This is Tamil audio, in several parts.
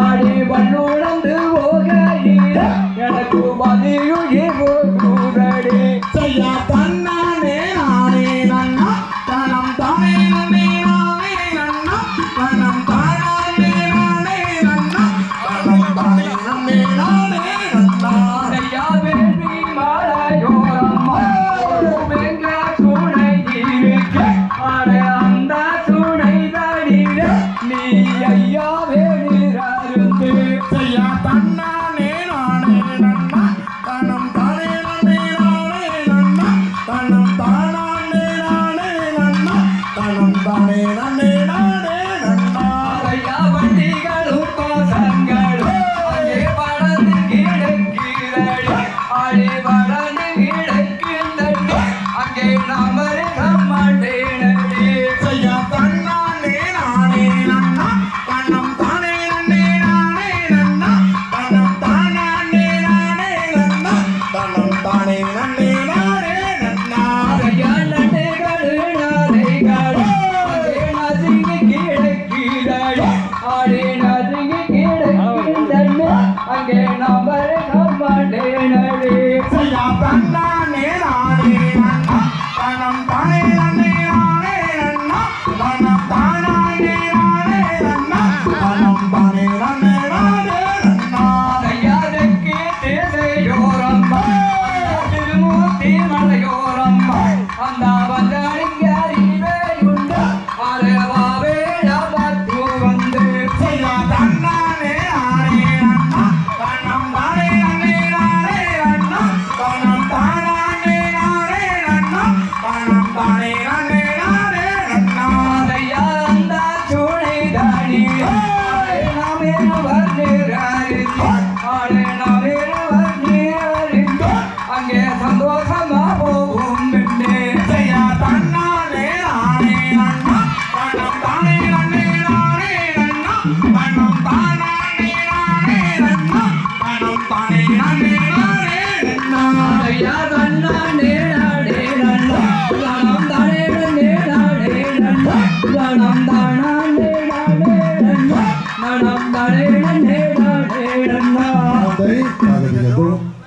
ஆடி வண்ணுணர்ந்து போகையில் எனக்கு செய்யா பண்ண வாழி வளர்ந்து கிடக்கு அங்கே நாம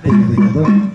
Thank you.